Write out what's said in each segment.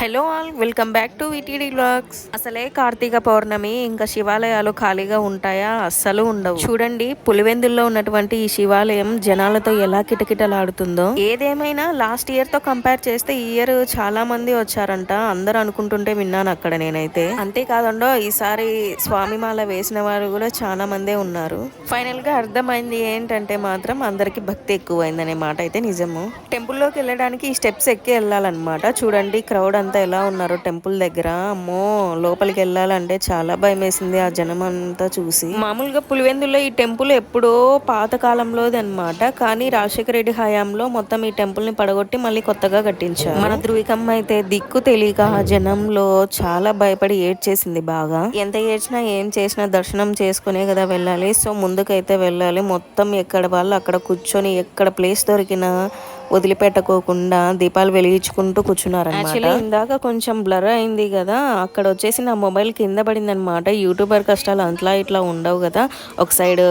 Hello all welcome back to VTD vlogs అసలే కార్తీక పౌర్ణమి ఇంకా శివాలయాలు ఖాళీగా ఉంటాయా? అస్సలు ఉండవు. చూడండి పులివెందుల్లో ఉన్నటువంటి ఈ శివాలయం జనాలతో ఎలా కిటకిటలాడుతుందో. ఏదేమైనా లాస్ట్ ఇయర్తో కంపేర్ చేస్తే ఈ ఇయర్ చాలా మంది వచ్చారంట. అందరూ అనుకుంటుంటే విన్నాను అక్కడ నేనైతే. అంతేకాదండో ఈసారి స్వామిమాల వేసిన వారు కూడా చాలా మందే ఉన్నారు. ఫైనల్గా అర్థమైంది ఏంటంటే మాత్రం అందరికి భక్తి ఎక్కువైందనే మాట అయితే నిజము. టెంపుల్లోకి వెళ్ళడానికి ఈ స్టెప్స్ ఎక్కి వెళ్ళాలన్నమాట. చూడండి క్రౌడ్ అంతా ఎలా ఉన్నారు టెంపుల్ దగ్గర? అమ్మో లోపలికి వెళ్ళాలంటే చాలా భయం వేసింది ఆ జనం అంతా చూసి. మామూలుగా పులివెందులో ఈ టెంపుల్ ఎప్పుడో పాత కాలంలోది అనమాట కానీ రాజశేఖర రెడ్డి హయాంలో మొత్తం ఈ టెంపుల్ని పడగొట్టి మళ్ళీ కొత్తగా కట్టించారు. మన ధృవికమ్మ అయితే దిక్కు తెలియక ఆ జనంలో చాలా భయపడి ఏడ్చేసింది బాగా. ఎంత ఏడ్చినా ఏం చేసినా దర్శనం చేసుకునే కదా వెళ్ళాలి. సో ముందుకైతే వెళ్ళాలి. మొత్తం ఎక్కడ వాళ్ళు అక్కడ కూర్చొని ఎక్కడ ప్లేస్ దొరికినా వదిలిపెట్టుకోకుండా దీపాలు వెలిగించుకుంటూ కూర్చున్నారు యాక్చువల్లీ ఇందాక కొంచెం బ్లర్ అయింది కదా. అక్కడ వచ్చేసి నా మొబైల్ కింద పడింది అనమాట యూట్యూబర్ కష్టాలు అంతలా ఇట్లా ఉండవు కదా. ఒక సైడ్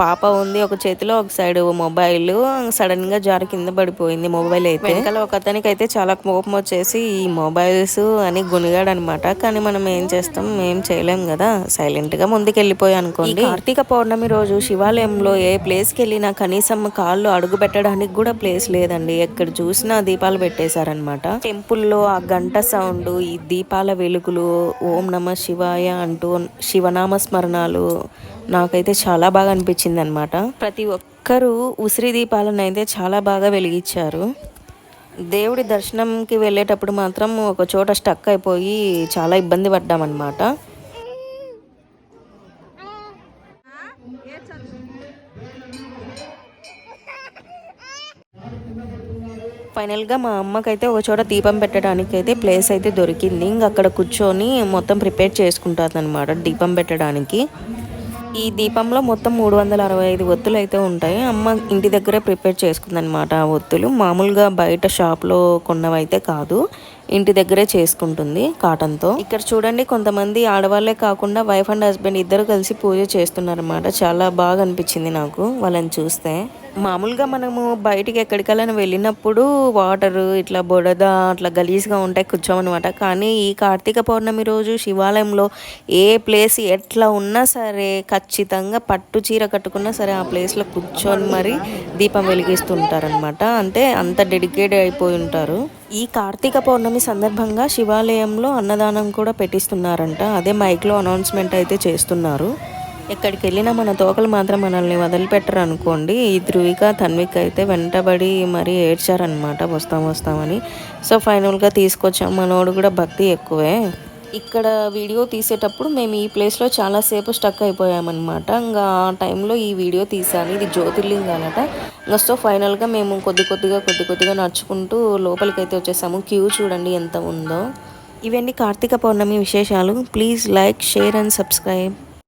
పాప ఉంది ఒక చేతిలో ఒక సైడ్ మొబైల్ సడన్గా జారి కింద పడిపోయింది మొబైల్ అయితే. వెనకాల ఒక అతనికి అయితే చాలా కోపం వచ్చేసి ఈ మొబైల్స్ అని గునిగాడు అనమాట కానీ మనం ఏం చేస్తాం? ఏం చేయలేం కదా. సైలెంట్గా ముందుకు వెళ్ళిపోయి అనుకోండి కార్తీక పౌర్ణమి రోజు శివాలయంలో ఏ ప్లేస్కి వెళ్ళినా కనీసం కాళ్ళు అడుగు పెట్టడానికి కూడా ప్లేస్ లేదండి. ఎక్కడ చూసినా దీపాలు పెట్టేశారనమాట టెంపుల్లో ఆ గంట సౌండ్ ఈ దీపాల వెలుగులు ఓం నమ శివాయ అంటూ శివనామ స్మరణాలు నాకైతే చాలా బాగా అనిపించింది అనమాట ప్రతి ఒక్కరూ ఉసిరి దీపాలను అయితే చాలా బాగా వెలిగించారు. దేవుడి దర్శనంకి వెళ్ళేటప్పుడు మాత్రం ఒక చోట స్టక్ అయిపోయి చాలా ఇబ్బంది పడ్డామన్నమాట. ఫైనల్గా మా అమ్మకైతే ఒక చోట దీపం పెట్టడానికి అయితే ప్లేస్ అయితే దొరికింది. ఇంక అక్కడ కూర్చొని మొత్తం ప్రిపేర్ చేసుకుంటుంది అనమాట దీపం పెట్టడానికి. ఈ దీపంలో మొత్తం మూడు వందల అరవై ఐదు ఒత్తులు అయితే ఉంటాయి. అమ్మ ఇంటి దగ్గరే ప్రిపేర్ చేసుకుందనమాట ఆ ఒత్తులు. మామూలుగా బయట షాప్లో కొన్నవైతే కాదు. ఇంటి దగ్గరే చేసుకుంటుంది కాటన్తో. ఇక్కడ చూడండి కొంతమంది ఆడవాళ్ళే కాకుండా వైఫ్ అండ్ హస్బెండ్ ఇద్దరు కలిసి పూజ చేస్తున్నారన్నమాట. చాలా బాగా అనిపించింది నాకు వాళ్ళని చూస్తే. మామూలుగా మనము బయటికి ఎక్కడికైనా వెళ్ళినప్పుడు వాటర్ ఇట్లా బొడద అట్లా గలీజ్గా ఉంటాయి కూర్చోమన్నమాట. కానీ ఈ కార్తీక పౌర్ణమి రోజు శివాలయంలో ఏ ప్లేస్ ఎట్లా ఉన్నా సరే ఖచ్చితంగా పట్టు చీర కట్టుకున్నా సరే ఆ ప్లేస్లో కూర్చొని మరి దీపం వెలిగిస్తుంటారనమాట అంటే అంత డెడికేట్ అయిపోయి ఉంటారు. ఈ కార్తీక పౌర్ణమి సందర్భంగా శివాలయంలో అన్నదానం కూడా పెట్టిస్తున్నారంట. అదే మైక్లో అనౌన్స్మెంట్ అయితే చేస్తున్నారు. ఎక్కడికి వెళ్ళినా మన తోకలు మాత్రం మనల్ని వదిలిపెట్టరు అనుకోండి ఈ ధృవిక తన్విక అయితే వెంటబడి మరీ ఏడ్చారనమాట వస్తాం వస్తామని. సో ఫైనల్గా తీసుకొచ్చాం. మనోడు కూడా భక్తి ఎక్కువే. ఇక్కడ వీడియో తీసేటప్పుడు మేము ఈ ప్లేస్లో చాలాసేపు స్టక్ అయిపోయామన్నమాట. ఇంకా ఆ టైంలో ఈ వీడియో తీసాను ఇది జ్యోతిర్లింగాలట ఇంకా సో ఫైనల్గా మేము కొద్ది కొద్దిగా కొద్ది కొద్దిగా నడుచుకుంటూ లోపలికైతే వచ్చేసాము. క్యూ చూడండి ఎంత ఉందో. ఇవన్నీ కార్తీక పౌర్ణమి విశేషాలు. Please like share and subscribe.